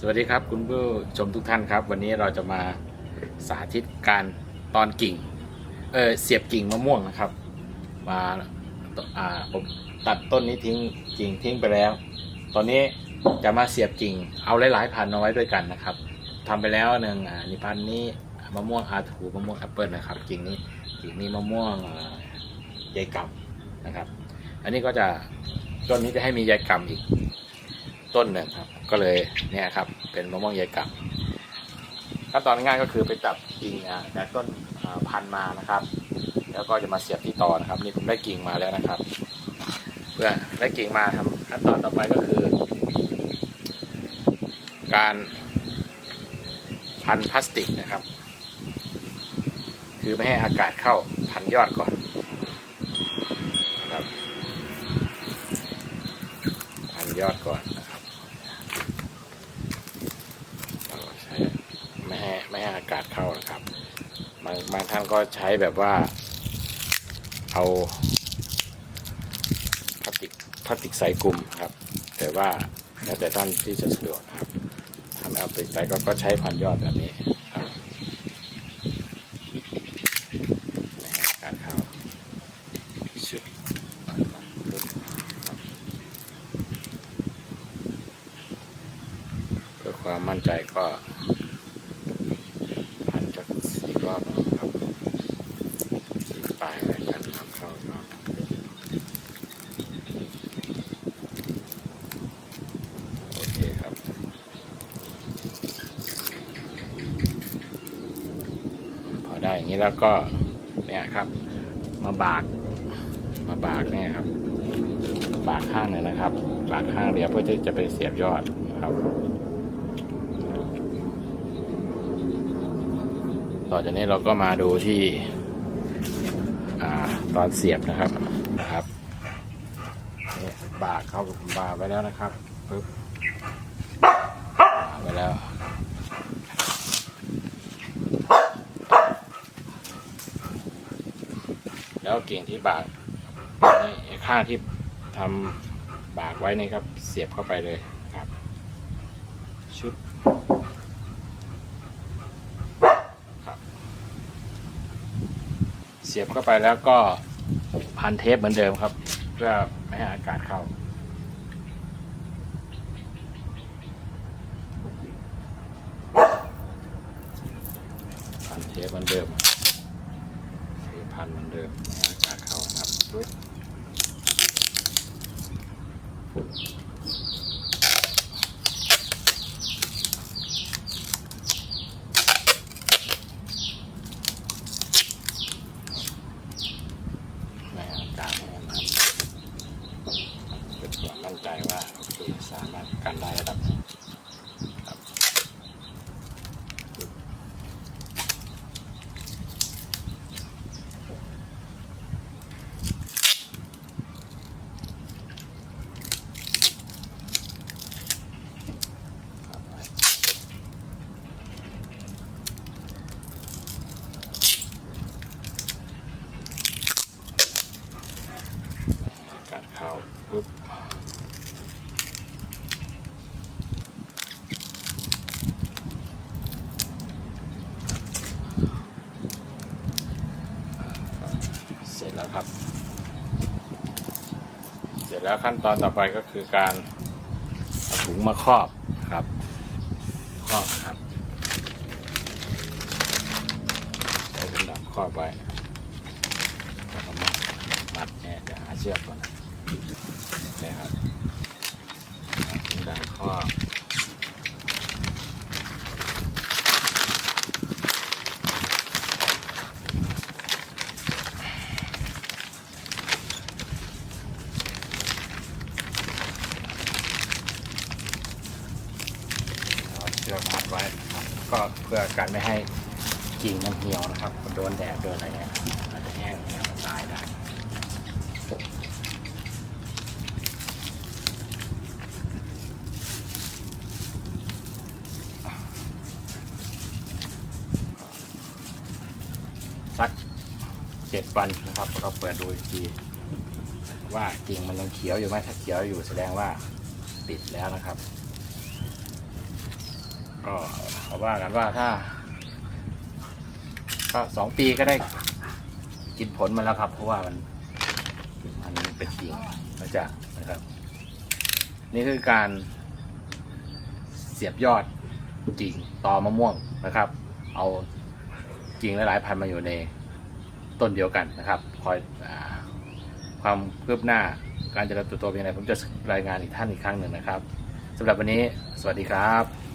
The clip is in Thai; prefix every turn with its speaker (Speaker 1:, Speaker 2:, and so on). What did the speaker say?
Speaker 1: สวัสดีครับคุณผู้ชมทุกท่านครับ วันนี้เราจะมาสาธิตการตอนกิ่งเออเสียบกิ่งมะม่วงนะครับ มาอ่าผมตัดต้นนี้ทิ้งกิ่งทิ้งไปแล้ว ตอนนี้จะมาเสียบกิ่งเอาหลายๆพันธุ์เอาไว้ด้วยกันนะครับทำไปแล้วหนึ่งอ่านี่พันธุ์นี้มะม่วงอาถูมะม่วงแอปเปิลนะครับกิ่งนี้กิ่งนี้มะม่วงอ่าใยกำนะครับ อันนี้ก็จะต้นนี้จะให้มีใยกำอีก ต้นหนึ่งครับ ก็เลยเนี่ยครับ เป็นมะม่วงใยกลับขั้นตอนง่ายก็คือไปตัดกิ่งจากต้นพันมานะครับ แล้วก็จะมาเสียบที่ตอนะครับ นี่ผมได้กิ่งมาแล้วนะครับ เพื่อได้กิ่งมาทำขั้นตอนต่อไปก็คือ การพันพลาสติกนะครับ คือไม่ให้อากาศเข้าพันยอดก่อนครับพันยอดก่อนนะครับ เราใช้ไม่ให้ไม่ให้อากาศ เข้านะครับบางบางท่านก็ใช้แบบว่า เอาพลาสติกพลาสติกใสกลุ่มครับ แต่ว่าแล้วแต่ท่านที่จะสะดวกครับถ้าไม่เอาพลาสติกใสก็ก็ใช้พันยอดแบบนี้ครับไม่ให้อากาศเข้าชึบเพื่อความมั่นใจก็ รอบครับสี่ปลายแล้วกันทำเข้าเนาะโอเคครับ พอได้อย่างนี้แล้วก็เนี่ยครับ มาบากมาบากเนี่ยครับ บากข้างหนึ่งนะครับ บากข้างเดียวเพื่อที่จะไปเสียบยอดนะครับ ต่อจากนี้เราก็มาดูที่อตอนเสียบนะครับนะครับบากเข้ากับบาไว้แล้วนะครับปึ๊บไว้แล้วแล้วกิ่งที่บากนี่ข้างที่ทำบากไว้นี่ครับ เสียบเข้าไปเลยครับชุด ครับ เสียบเข้าไปแล้วก็พันเทปเหมือนเดิมครับ เพื่อไม่ให้อากาศเข้า พันเทปเหมือนเดิมเทปพันเหมือนเดิมไม่ให้อากาศเข้านะครับปึ๊บไม่ให้อากาศไม่ให้น้ำเป็นความมั่นใจว่าโอ การได้ระดับ กัดเข้าปุ๊บเสร็จแล้วครับ เสร็จแล้วขั้นตอนต่อไปก็คือการเอาถุงมาครอบครับครอบครับใช้เป็นดับครอบไว้แล้วก็มัดมัดเนี่ยจะหาเชือกก่อนนะครับถุงดับครอบ เอาเชือกมัดไว้ครับก็เพื่อการไม่ให้กิ่งมันเหี่ยวนะครับโดนแดดโดนอะไรเนี่ยอาจจะแห้งเนี่ยมันตายได้สักเจ็ดวันนะครับเราเปิดดูอีกทีว่ากิ่งมันยังเขียวอยู่ไหมถ้าเขียวอยู่แสดงว่าติดแล้วนะครับ ก็เขาว่ากันว่าถ้าก็สองปีก็ได้กินผลมาแล้วครับ เพราะว่ามันมันเป็นกิ่งมาจากนะครับ นี่คือการเสียบยอดกิ่งตอมะม่วงนะครับ เอากิ่งหลายๆพันมาอยู่ในต้นเดียวกันนะครับ คอยอความคืบหน้าการเจริญเติบโตเป็นยังไงผมจะรายงานอีกท่านอีกครั้งหนึ่งนะครับสำหรับวันนี้ สวัสดีครับ